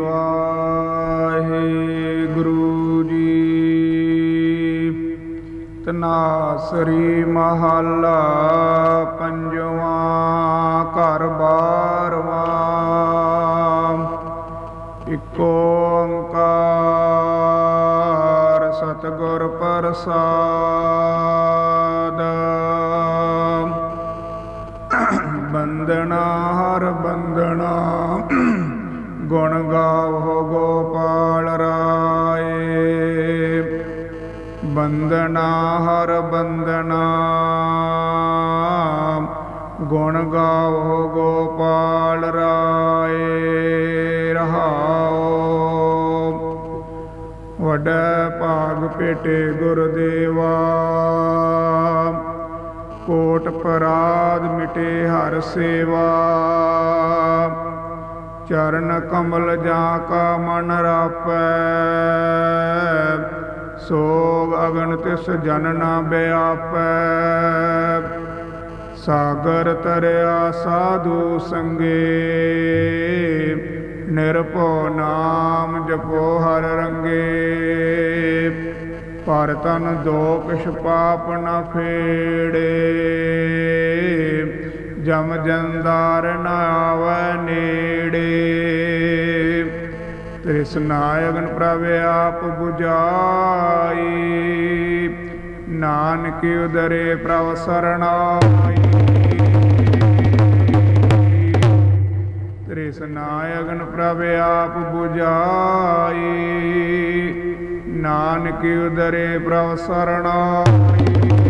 ਵਾਹਿਗੁਰੂ ਜੀ। ਤਨਾਸਰੀ ਮਹੱਲਾ ਪੰਜਵਾਂ ਘਰ ਬਾਰਵਾਂ। ਇਕ ਓੰਕਾਰ ਸਤਿਗੁਰ ਪ੍ਰਸਾਦ। ਬੰਦਨਾ ਹਰ ਬੰਦਨਾ ਗੁਣ ਗਾਵੋ ਗੋਪਾਲ ਰਾਏ। ਬੰਦਨਾ ਹਰ ਬੰਦਨਾ। ਗੁਣ ਗਾਵੋ ਗੋਪਾਲ ਰਾਏ। ਰਹਾਓ। ਵੱਡਾ ਭਾਗ ਪੇਟੇ ਗੁਰਦੇਵਾ ਕੋਟ ਪਰਾਦ ਮਿਟੇ ਹਰ ਸੇਵਾ। ਚਰਨ ਕਮਲ ਜਾਂ ਕਾ ਮਨ ਰਾਪੈ। ਸੋਗ ਅਗਨ ਤਿਸ ਜਨ ਨਾ ਬਿਆਪੈ। ਸਾਗਰ ਤਰਿਆ ਸਾਧੂ ਸੰਗੇ। ਨਿਰਭਉ ਨਾਮ ਜਪੋ ਹਰ ਰੰਗੇ। ਪਰ ਤਨ ਦੋ ਦੋਖ ਪਾਪ ਨ ਫੇੜੇ। ਜਮ ਜੰਦਾਰ ਨਾ ਆਵੈ ਤ੍ਰਿਸ਼ਨਾਇਗਨ ਪ੍ਰਭ ਆਪ 부ਝਾਈ, ਨਾਨਕ ਉਦਰੇ ਪ੍ਰਭ ਸਰਣਾਈ। ਤ੍ਰਿਸ਼ਨਾਇਗਨ ਪ੍ਰਭ ਆਪ 부ਝਾਈ, ਨਾਨਕ ਉਦਰੇ ਪ੍ਰਭ ਸਰਣਾਈ।